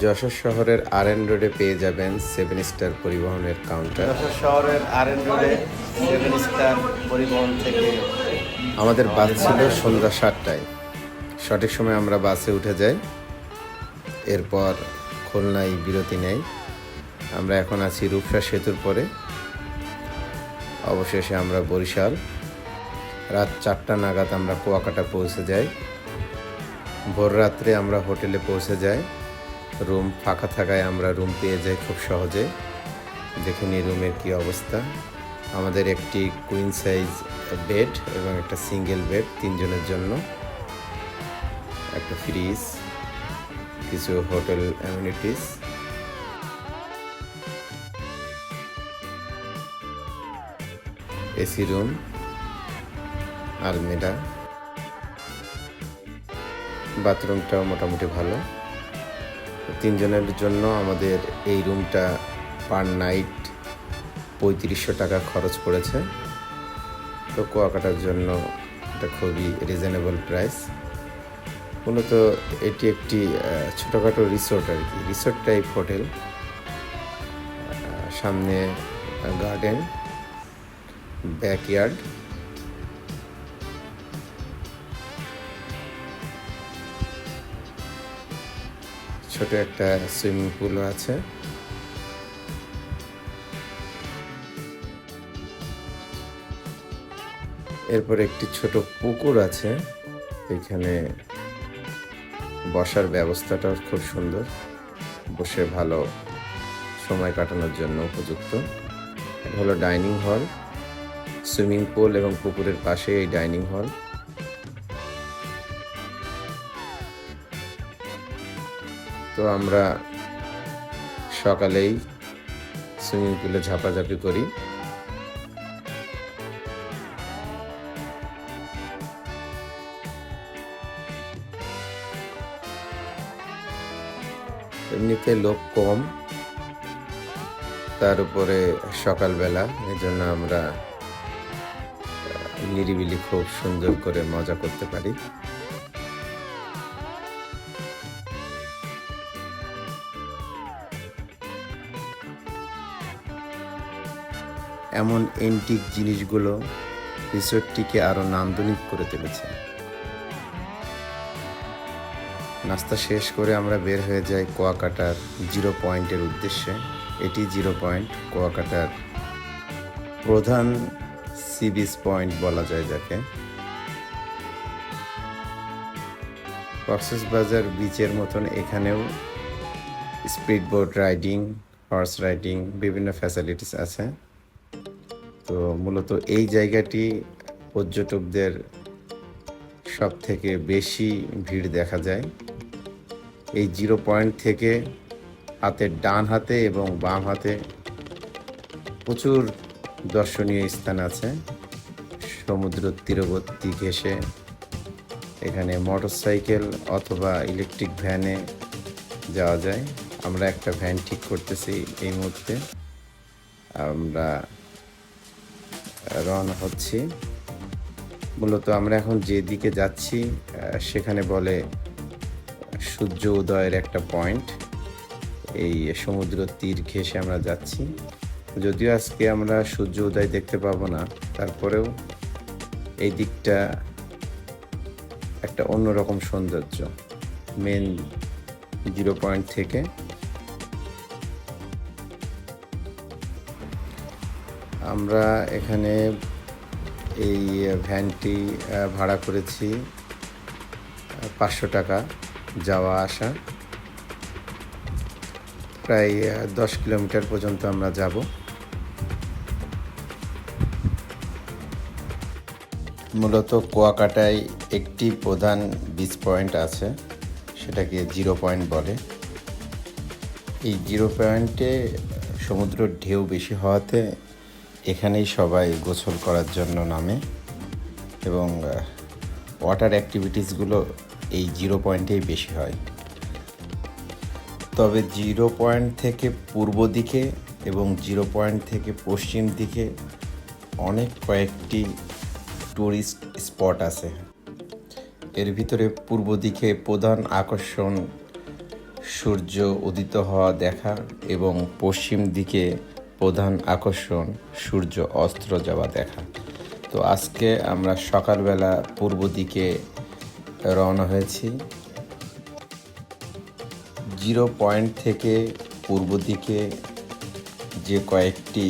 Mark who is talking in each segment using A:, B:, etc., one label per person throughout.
A: যশোর শহরের আর এন রোডে পেয়ে যাবেন সেভেন স্টার পরিবহনের কাউন্টার
B: যশোর শহরের আর এন রোডে সেভেন স্টার পরিবহন থেকে
A: আমাদের বাস ছিল সন্ধ্যা সাতটায়। সঠিক সময় আমরা বাসে উঠে যাই। এরপর খুলনায় বিরতি নেই। আমরা এখন আছি রূপসা সেতুর পরে। অবশেষে আমরা বরিশাল। রাত চারটা নাগাদ আমরা কুয়াকাটা পৌঁছে যাই। ভোর রাত্রে আমরা হোটেলে পৌঁছে যাই। রুম ফাঁকা থাকায় আমরা রুম পেয়ে যাই খুব সহজে। দেখুন এই রুমের কী অবস্থা। আমাদের একটি কুইন সাইজ বেড এবং একটা সিঙ্গেল বেড তিনজনের জন্য। একটা ফ্রিজ কিছু হোটেল অ্যামিনিটিস এসি রুম, আলমিরা। বাথরুমটাও মোটামুটি ভালো। তিনজনের জন্য আমাদের এই রুমটা পার নাইট পঁয়ত্রিশশো টাকা খরচ পড়েছে। তো কুয়াকাটার জন্য এটা খুবই রিজনেবল প্রাইস মূলত এটি একটি ছোটোখাটো রিসোর্ট আর কি। Resort type hotel. সামনে গার্ডেন ব্যাকইয়ার্ড ছোট একটা সুইমিং পুলও আছে। এরপর একটি ছোট পুকুর আছে। এখানে বসার ব্যবস্থাটাও খুব সুন্দর। বসে ভালো সময় কাটানোর জন্য উপযুক্ত। হলো ডাইনিং হল, সুইমিং পুল এবং পুকুরের পাশে এই ডাইনিং হল। তো আমরা সকালেই সুইমিং পুলে ঝাপাঝাপি করি। এমনিতে লোক কম, তার উপরে সকালবেলা এই জন্য আমরা নিরিবিলি খুব সুন্দর করে মজা করতে পারি। এমন এন্টিক জিনিসগুলো রিসোর্টটিকে আরও নান্দনিক করে তুলেছে। নাস্তা শেষ করে আমরা বের হয়ে যাই কুয়াকাটার জিরো পয়েন্টের উদ্দেশ্যে। এটি জিরো পয়েন্ট কুয়াকাটার প্রধান সি বিচ পয়েন্ট বলা যায় যাকে। কক্সেস বাজার বিচের মতন এখানেও speed boat riding horse riding বিভিন্ন ফ্যাসিলিটিস আছে। তো মূলত এই জায়গাটি পর্যটকদের সব থেকে বেশি ভিড় দেখা যায়। এই জিরো পয়েন্ট থেকে হাতের ডান হাতে এবং বাম হাতে প্রচুর দর্শনীয় স্থান আছে। সমুদ্র তীরবর্তী ঘেসে এখানে মোটরসাইকেল অথবা ইলেকট্রিক ভ্যানে যাওয়া যায়। আমরা একটা ভ্যান ঠিক করতেছি এই মুহূর্তে। আমরা রওনা হচ্ছি। মূলত আমরা এখন যে দিকে যাচ্ছি সেখানে বলে সূর্য উদয়ের একটা পয়েন্ট এই সমুদ্র তীর ঘেঁষে আমরা যাচ্ছি। যদিও আজকে আমরা সূর্য উদয় দেখতে পাবো না, তারপরেও এই দিকটা একটা অন্যরকম সৌন্দর্য। মেন জিরো পয়েন্ট থেকে আমরা এখানে এই ভ্যানটি ভাড়া করেছি পাঁচশো টাকা যাওয়া আসা। প্রায় দশ কিলোমিটার পর্যন্ত আমরা যাব। মূলত কুয়াকাটায় একটি প্রধান বিচ পয়েন্ট আছে, সেটাকে জিরো পয়েন্ট বলে। এই জিরো পয়েন্টে সমুদ্র ঢেউ বেশি হওয়াতে এখানেই সবাই গোসল করার জন্য নামে এবং ওয়াটার অ্যাক্টিভিটিসগুলো এই জিরো পয়েন্টেই বেশি হয়। তবে জিরো পয়েন্ট থেকে পূর্ব দিকে এবং জিরো পয়েন্ট থেকে পশ্চিম দিকে অনেক কয়েকটি টুরিস্ট স্পট আছে। এর ভিতরে পূর্ব দিকে প্রধান আকর্ষণ সূর্য উদিত হওয়া দেখা এবং পশ্চিম দিকে প্রধান আকর্ষণ সূর্য অস্ত্র যাওয়া দেখা। তো আজকে আমরা সকালবেলা পূর্ব দিকে রওনা হয়েছি। জিরো পয়েন্ট থেকে পূর্ব দিকে যে কয়েকটি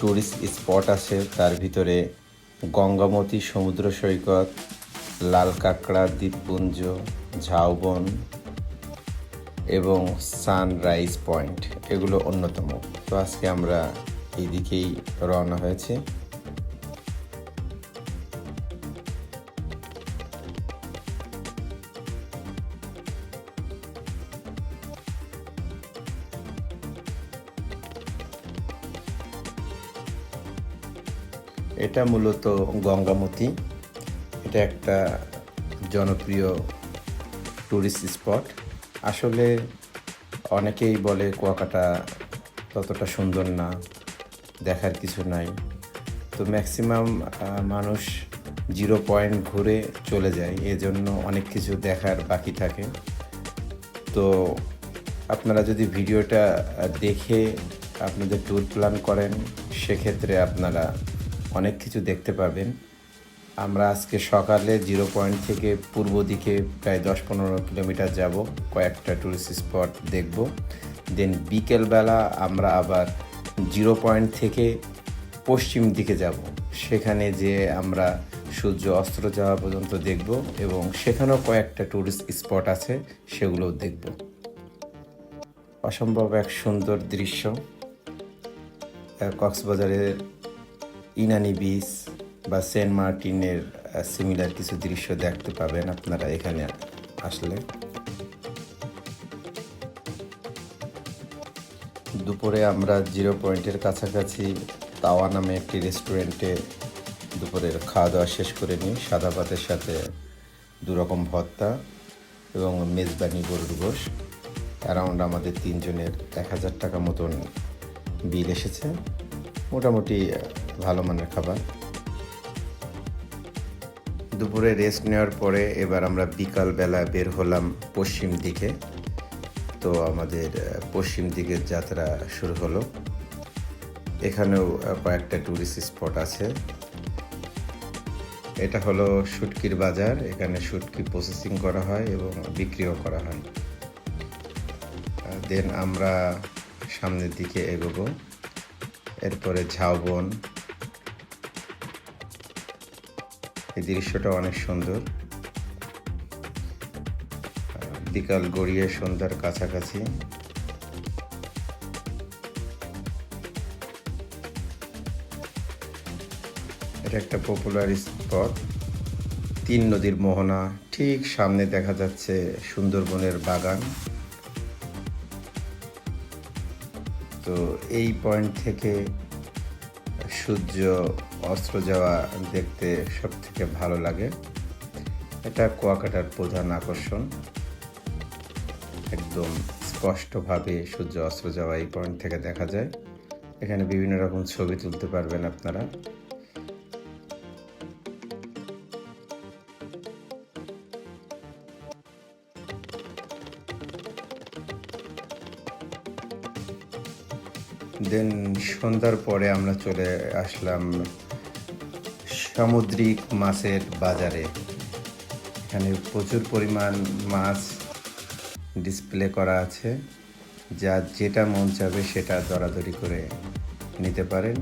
A: টুরিস্ট স্পট আছে, তার ভিতরে গঙ্গামতী, সমুদ্র সৈকত লাল কাঁকড়া দ্বীপপুঞ্জ, ঝাউবন এবং সানরাইজ পয়েন্ট। এগুলো অন্যতম। তো আজকে আমরা এই দিকেই রওনা হয়েছি। এটা মূলত গঙ্গামতি। এটা একটা জনপ্রিয় টুরিস্ট স্পট আসলে অনেকেই বলে কুয়াকাটা ততটা সুন্দর না, দেখার কিছু নাই। তো ম্যাক্সিমাম মানুষ জিরো পয়েন্ট ঘুরে চলে যায়, এজন্য অনেক কিছু দেখার বাকি থাকে। তো আপনারা যদি ভিডিওটা দেখে আপনাদের ট্যুর প্ল্যান করেন, সেক্ষেত্রে আপনারা অনেক কিছু দেখতে পাবেন। আমরা আজকে সকালে জিরো পয়েন্ট থেকে পূর্ব দিকে প্রায় দশ পনেরো কিলোমিটার যাব, কয়েকটা টুরিস্ট স্পট দেখব। দেন বিকেলবেলা আমরা আবার জিরো পয়েন্ট থেকে পশ্চিম দিকে যাব। সেখানে যে আমরা সূর্য অস্ত্র যাওয়া পর্যন্ত দেখব এবং সেখানেও কয়েকটা টুরিস্ট স্পট আছে, সেগুলোও দেখব। অসম্ভব এক সুন্দর দৃশ্য। কক্সবাজারের ইনানি বিচ বা সেন্ট মার্টিনের সিমিলার কিছু দৃশ্য দেখতে পাবেন আপনারা এখানে আসলে। দুপুরে আমরা জিরো পয়েন্টের কাছাকাছি তাওয়া নামে একটি রেস্টুরেন্টে দুপুরের খাওয়া দাওয়া শেষ করে নিই। সাদা ভাতের সাথে দু রকম ভর্তা এবং মেজবানি গরুর গোশ। অ্যারাউন্ড আমাদের তিনজনের এক হাজার টাকা মতন বিল এসেছে। মোটামুটি ভালো মানের খাবার। দুপুরে রেস্ট নেওয়ার পরে এবার আমরা বিকালবেলা বের হলাম পশ্চিম দিকে। তো আমাদের পশ্চিম দিকের যাত্রা শুরু হলো। এখানেও কয়েকটা টুরিস্ট স্পট আছে। এটা হলো শুটকির বাজার। এখানে শুটকি প্রসেসিং করা হয় এবং বিক্রিও করা হয়। দেন আমরা সামনের দিকে এগোবো। এরপরে ঝাউবন এই দৃশ্যটা অনেক সুন্দর। বিকাল গড়িয়ে সন্ধ্যার কাছাকাছি। এটা একটা পপুলার স্পট তিন নদীর মোহনা, ঠিক সামনে দেখা যাচ্ছে সুন্দরবনের বাগান। তো এই পয়েন্ট থেকে সূর্য অস্ত্র যাওয়া দেখতে সব থেকে ভালো লাগে। এটা কুয়াকাটার প্রধান আকর্ষণ। একদম স্পষ্টভাবে সূর্য অস্ত্র যাওয়া এই পয়েন্ট থেকে দেখা যায়। এখানে বিভিন্ন রকম ছবি তুলতে পারবেন আপনারা। দেন সন্ধ্যার পরে আমরা চলে আসলাম সামুদ্রিক মাছের বাজারে। এখানে প্রচুর পরিমাণ মাছ ডিসপ্লে করা আছে। যা যেটা মন চাবে সেটা দরাদরি করে নিতে পারেন।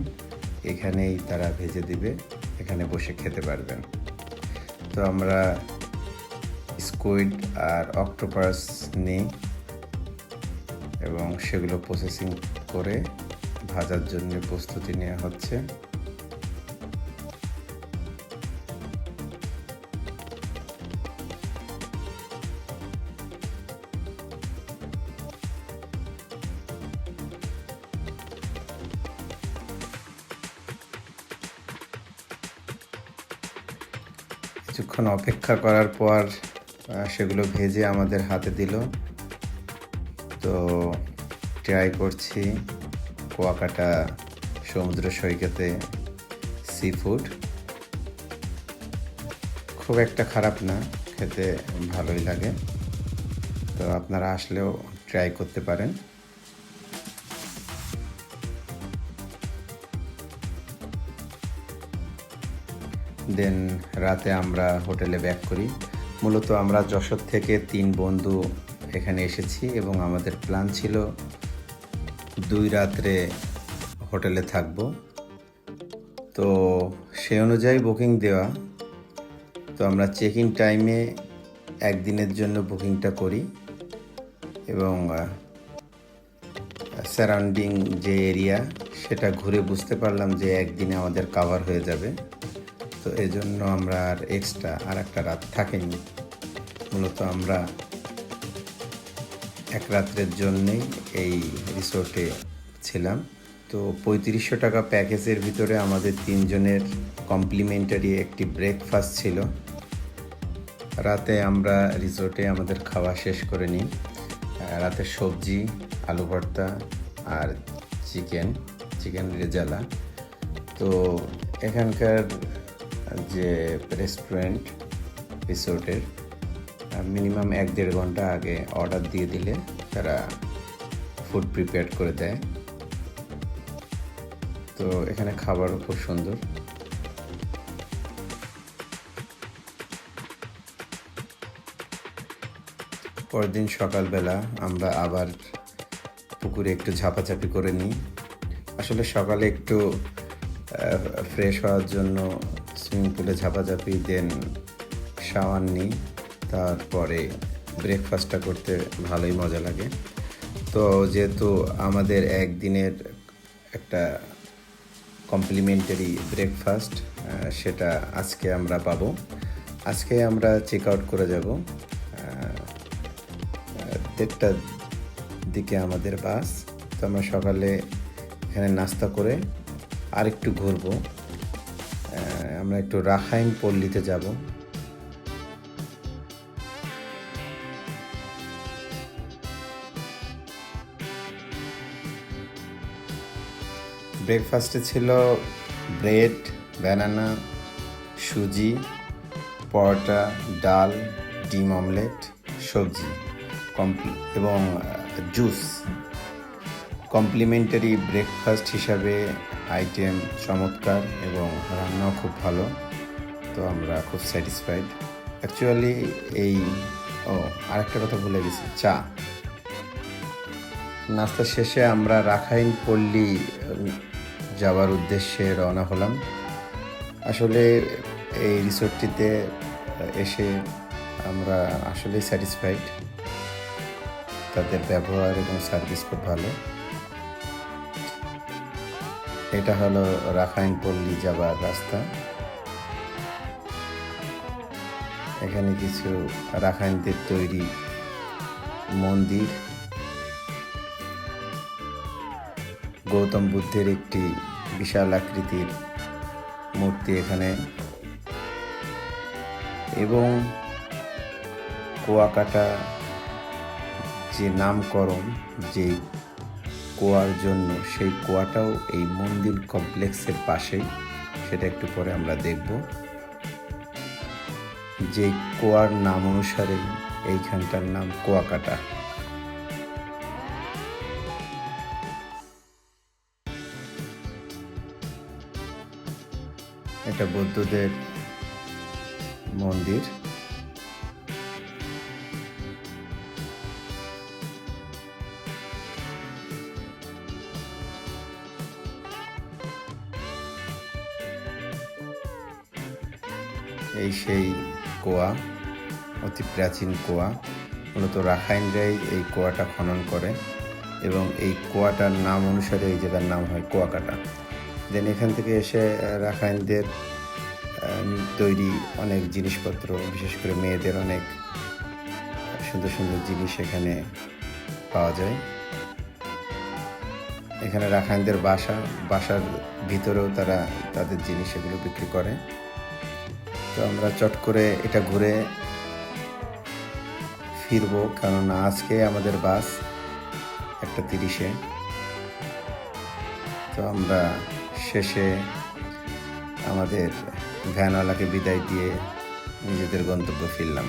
A: এখানেই তারা ভেজে দিবে, এখানে বসে খেতে পারবেন। তো আমরা স্কুইড আর অক্টোপাস নিই এবং সেগুলো প্রসেসিং করে ভাজার জন্য প্রস্তুতি নেওয়া হচ্ছে। কিছুক্ষণ অপেক্ষা করার পর সেগুলো ভেজে আমাদের হাতে দিল। তো ট্রাই করছি কুয়াকাটা সমুদ্র সৈকতে সি ফুড খুব একটা খারাপ না, খেতে ভালোই লাগে। তো আপনারা আসলেও ট্রাই করতে পারেন। দেন রাতে আমরা হোটেলে ব্যাক করি। মূলত আমরা যশোর থেকে তিন বন্ধু এখানে এসেছি এবং আমাদের প্ল্যান ছিল দুই রাত্রে হোটেলে থাকব। তো সে অনুযায়ী বুকিং দেওয়া। তো আমরা চেক ইন টাইমে একদিনের জন্য বুকিংটা করি এবং সারাউন্ডিং যে এরিয়া সেটা ঘুরে বুঝতে পারলাম যে একদিনে আমাদের কাভার হয়ে যাবে। তো এই জন্য আমরা আর এক্সট্রা আর একটা রাত থাকিনি। মূলত আমরা এক রাত্রের জন্যেই এই রিসোর্টে ছিলাম। তো পঁয়ত্রিশশো টাকা প্যাকেজের ভিতরে আমাদের তিনজনের কমপ্লিমেন্টারি একটি ব্রেকফাস্ট ছিল। রাতে আমরা রিসোর্টে আমাদের খাওয়া শেষ করে নিই। রাতে সবজি, আলু ভর্তা আর চিকেন চিকেন রেজালা তো এখানকার যে রেস্টুরেন্ট রিসোর্টের মিনিমাম এক দেড় ঘণ্টা আগে অর্ডার দিয়ে দিলে তারা ফুড প্রিপেয়ার করে দেয়। তো এখানে খাবারও খুব সুন্দর। পরের দিন সকালবেলা আমরা আবার পুকুরে একটু ঝাপাঝাপি করে নিই। আসলে সকালে একটু ফ্রেশ হওয়ার জন্য সুইমিং পুলে ঝাপাঝাপি, দেন শাওয়ার নিই, তারপরে ব্রেকফাস্টটা করতে ভালোই মজা লাগে। তো যেহেতু আমাদের একদিনের একটা কমপ্লিমেন্টারি ব্রেকফাস্ট সেটা আজকে আমরা পাবো। আজকে আমরা চেক আউট করে যাব। দেড়টার দিকে আমাদের বাস। তো আমরা সকালে এখানে নাস্তা করে আরেকটু ঘুরবো। আমরা একটু রাখাইন পল্লীতে যাব। ব্রেকফাস্টে ছিল ব্রেড ব্যানানা সুজি, পরোটা, ডাল, ডিম অমলেট সবজি কমপ্লি এবং জুস কমপ্লিমেন্টারি ব্রেকফাস্ট হিসাবে আইটেম চমৎকার এবং রান্নাও খুব ভালো, তো আমরা খুব স্যাটিসফাইড অ্যাকচুয়ালি এই, ও, আরেকটা কথা ভুলে গেছি, চা। নাস্তা শেষে আমরা রাখাইন পল্লী যাওয়ার উদ্দেশ্যে রওনা হলাম। আসলে এই রিসোর্টটিতে এসে আমরা আসলেই স্যাটিসফাইড তাদের ব্যবহার এবং সার্ভিস খুব ভালো। এটা হলো রাখাইন পল্লী যাবার রাস্তা। এখানে কিছু রাখাইনদের তৈরি মন্দির। গৌতম বুদ্ধের একটি বিশাল আকৃতির মূর্তি এখানে। এবং কুয়াকাটা যে নামকরণ যে কুয়ার জন্য, সেই কুয়াটাও এই মন্দির কমপ্লেক্সের পাশেই। সেটা একটু পরে আমরা দেখব। যে কুয়ার নাম অনুসারে এইখানটার নাম কুয়াকাটা। এটা বৌদ্ধদের মন্দির। এই সেই কুয়া, অতি প্রাচীন কুয়া। মূলত রাখাইনরাই এই কুয়াটা খনন করে এবং এই কুয়াটার নাম অনুসারে এই জায়গার নাম হয় কুয়াকাটা। দেন এখান থেকে এসে রাখাইনদের তৈরি অনেক জিনিসপত্র, বিশেষ করে মেয়েদের অনেক সুন্দর সুন্দর জিনিস এখানে পাওয়া যায়। এখানে রাখাইনদের বাসা, বাসার ভিতরেও তারা তাদের জিনিস এগুলো বিক্রি করে। তো আমরা চট করে এটা ঘুরে ফিরব, কেননা আজকে আমাদের বাস একটা তিরিশে। তো আমরা শেষে আমাদের ভ্যানওয়ালাকে বিদায় দিয়ে নিজেদের গন্তব্য ফিরলাম।